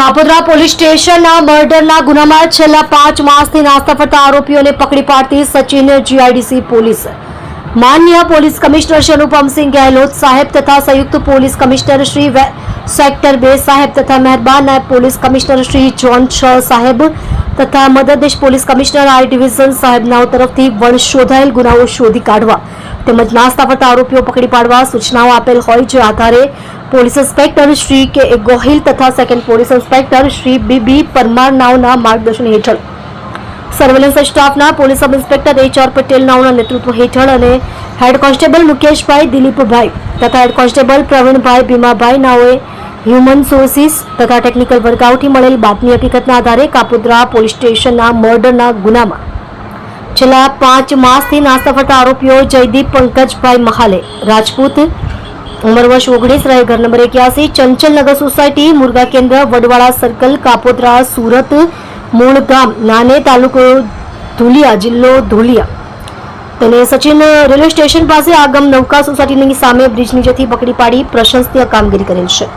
Kapodra police સ્ટેશનના મર્ડરના ગુનામાં છેલ્લા પાંચ માસથી નાસ્તા ફરતા આરોપીઓને પકડી પાડતી સચિન જીઆઈડીસી પોલીસ. માન્ય પોલીસ કમિશનર શ્રી અનુપમસિંહ ગેહલોત સાહેબ તથા સંયુક્ત પોલીસ કમિશનર શ્રી સેક્ટર બે સાહેબ તથા મહેરબાન નાયબ પોલીસ કમિશનર શ્રી જોન છ સાહેબ તથા મદદનીશ પોલીસ કમિશનર આઈ ડિવિઝન સાહેબનાઓ તરફથી વણ શોધાયેલ ગુનાઓ શોધી કાઢવા તેમજ નાસ્તા ફરતા આરોપીઓ પકડી પાડવા સૂચનાઓ આપેલ હોય જે આધારે police inspector Shri K Gohil તથા second police inspector Shri B B Parmar નાઓના માર્ગદર્શન હેઠળ. સર્વેલન્સ સ્ટાફના police sub inspector H R પટેલનાઓના નેતૃત્વ હેઠળ અને હેડ કોન્સ્ટેબલ મુકેશભાઈ દિલીપભાઈ તથા હેડ કોન્સ્ટેબલ પ્રવીણભાઈ ભીમાભાઈ નાઓએ હ્યુમન સોર્સિસ તથા ટેકનિકલ વર્કઆઉટથી મળેલ બાતમી હકીકતના આધારે કાપોદ્રા પોલીસ સ્ટેશનના મર્ડરના ગુનામાં. છેલ્લા પાંચ માસથી નાસ્તા ફરતા આરોપીઓ જયદીપ પંકજભાઈ મહાલે, રાજપૂત ઉંમર વર્ષ ઓગણીસ, રહે ઘર નંબર એક્યાસી ચંચલનગર સોસાયટી, મુર્ગા કેન્દ્ર, વડવાળા સર્કલ, કાપોદ્રા, સુરત મૂળ નાને તાલુકો ધુલિયા, જિલ્લો ધુલિયા. તેને સચિન રેલવે સ્ટેશન પાસે આગમ નૌકા સોસાયટીની સામે બ્રિજની જેથી પકડી પાડી પ્રશંસનીય કામગીરી કરેલ છે.